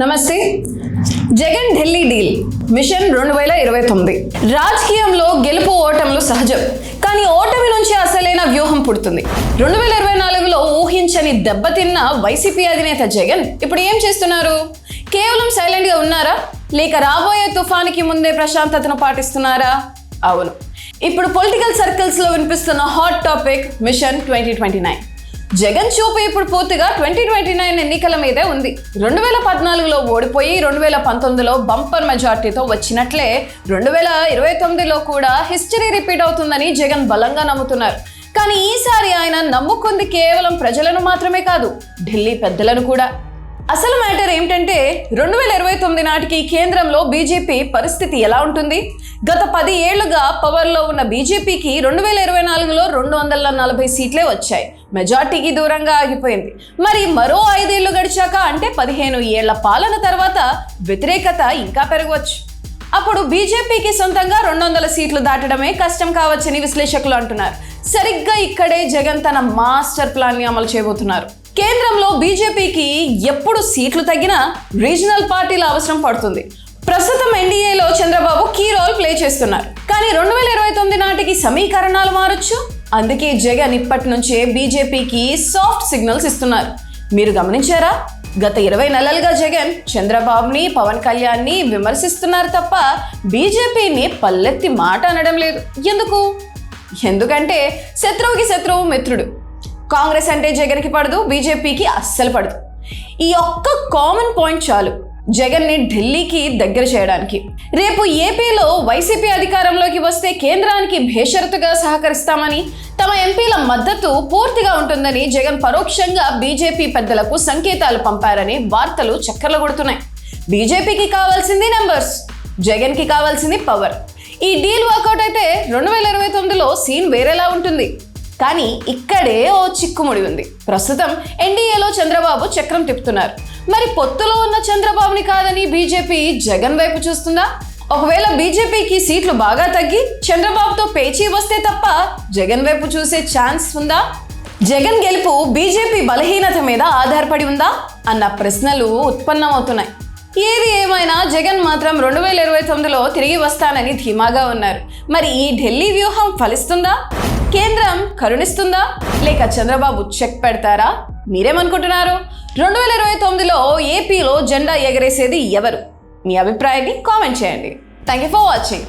నమస్తే. Jagan Delhi deal. Machine రెండు వేల ఇరవై తొమ్మిది. రాజకీయంలో గెలుపు ఓటములు సహజం. కానీ ఓటమి నుంచి అసలైన వ్యూహం పుడుతుంది. రెండు వేల ఇరవై నాలుగులో ఊహించని దెబ్బతిన్న వైసీపీ అధినేత జగన్ ఇప్పుడు ఏం చేస్తున్నారు? కేవలం సైలెంట్గా ఉన్నారా? లేక రాబోయే తుఫానికి ముందే ప్రశాంతతను పాటిస్తున్నారా? అవును. ఇప్పుడు పొలిటికల్ సర్కిల్స్లో వినిపిస్తున్న hot topic mission twenty twenty nine. Jagan చూపు ఇప్పుడు పూర్తిగా ట్వంటీ ట్వంటీ నైన్ ఎన్నికల మీదే ఉంది. రెండు వేల పద్నాలుగులో ఓడిపోయి రెండు వేల పంతొమ్మిదిలో బంపర్ మెజార్టీతో వచ్చినట్లే రెండు వేల ఇరవై తొమ్మిదిలో కూడా హిస్టరీ రిపీట్ అవుతుందని జగన్ బలంగా నమ్ముతున్నారు. కానీ ఈసారి ఆయన నమ్ముకుంది కేవలం ప్రజలను మాత్రమే కాదు ఢిల్లీ పెద్దలను కూడా. అసలు మ్యాటర్ ఏమిటంటే రెండు వేల ఇరవై తొమ్మిది నాటికి కేంద్రంలో బీజేపీ పరిస్థితి ఎలా ఉంటుంది? గత పది ఏళ్ళుగా పవర్లో ఉన్న బీజేపీకి రెండు వేల ఇరవై నాలుగులో రెండు వందల నలభై సీట్లే వచ్చాయి. మెజార్టీకి దూరంగా ఆగిపోయింది. మరి మరో ఐదేళ్ళు గడిచాక అంటే పదిహేను ఏళ్ళ పాలన తర్వాత వ్యతిరేకత ఇంకా పెరగవచ్చు. అప్పుడు బీజేపీకి సొంతంగా రెండు వందల సీట్లు దాటడమే కష్టం కావచ్చని విశ్లేషకులు అంటున్నారు. సరిగ్గా ఇక్కడే జగన్ తన మాస్టర్ ప్లాన్ని అమలు చేయబోతున్నారు. కేంద్రంలో బీజేపీకి ఎప్పుడు సీట్లు తగ్గినా రీజనల్ పార్టీల అవసరం పడుతుంది. ప్రస్తుతం ఎన్డీఏలో చంద్రబాబు కీ రోల్ ప్లే చేస్తున్నారు. కానీ రెండు వేల ఇరవై తొమ్మిది నాటికి సమీకరణాలు మారొచ్చు. అందుకే జగన్ ఇప్పటి నుంచే బీజేపీకి సాఫ్ట్ సిగ్నల్స్ ఇస్తున్నారు. మీరు గమనించారా? గత ఇరవై నెలలుగా జగన్ చంద్రబాబుని పవన్ కళ్యాణ్ని విమర్శిస్తున్నారు తప్ప బీజేపీని పల్లెత్తి మాట అనడం లేదు. ఎందుకు? ఎందుకంటే శత్రువుకి శత్రువు మిత్రుడు. కాంగ్రెస్ అంటే జగన్కి పడదు బీజేపీకి అస్సలు పడదు. ఈ ఒక్క కామన్ పాయింట్ చాలు. జగన్ని ఢిల్లీకి దగ్గర చేయడానికి. రేపు ఏపీలో వైసీపీ అధికారంలోకి వస్తే కేంద్రానికి భేషరతుగా సహకరిస్తామని తమ ఎంపీల మద్దతు పూర్తిగా ఉంటుందని జగన్ పరోక్షంగా బీజేపీ పెద్దలకు సంకేతాలు పంపారని వార్తలు చక్కర్లు కొడుతున్నాయి బీజేపీకి కావాల్సింది నెంబర్స్ జగన్కి కావాల్సింది పవర్. ఈ డీల్ వర్కౌట్ అయితే రెండు వేల ఇరవై తొమ్మిదిలో సీన్ వేరేలా ఉంటుంది. కానీ ఇక్కడే ఓ చిక్కుముడి ఉంది. ప్రస్తుతం ఎన్డీఏలో చంద్రబాబు చక్రం తిప్పుతున్నారు. మరి పొత్తులో ఉన్న చంద్రబాబుని కాదని బీజేపీ జగన్ వైపు చూస్తుందా? ఒకవేళ బీజేపీకి సీట్లు బాగా తగ్గి చంద్రబాబుతో పేచీ వస్తే తప్ప జగన్ వైపు చూసే ఛాన్స్ ఉందా? జగన్ గెలుపు బీజేపీ బలహీనత మీద ఆధారపడి ఉందా? అన్న ప్రశ్నలు ఉత్పన్నమవుతున్నాయి. ఏది ఏమైనా జగన్ మాత్రం రెండు వేల ఇరవై తొమ్మిదిలో తిరిగి వస్తానని ధీమాగా ఉన్నారు. మరి ఈ ఢిల్లీ వ్యూహం ఫలిస్తుందా? కేంద్రం కరుణిస్తుందా? లేక చంద్రబాబు చెక్ పెడతారా? మీరేమనుకుంటున్నారు? రెండు వేల ఇరవై తొమ్మిదిలో ఏపీలో జెండా ఎగరేసేది ఎవరు? మీ అభిప్రాయాన్ని కామెంట్ చేయండి. Thank you for watching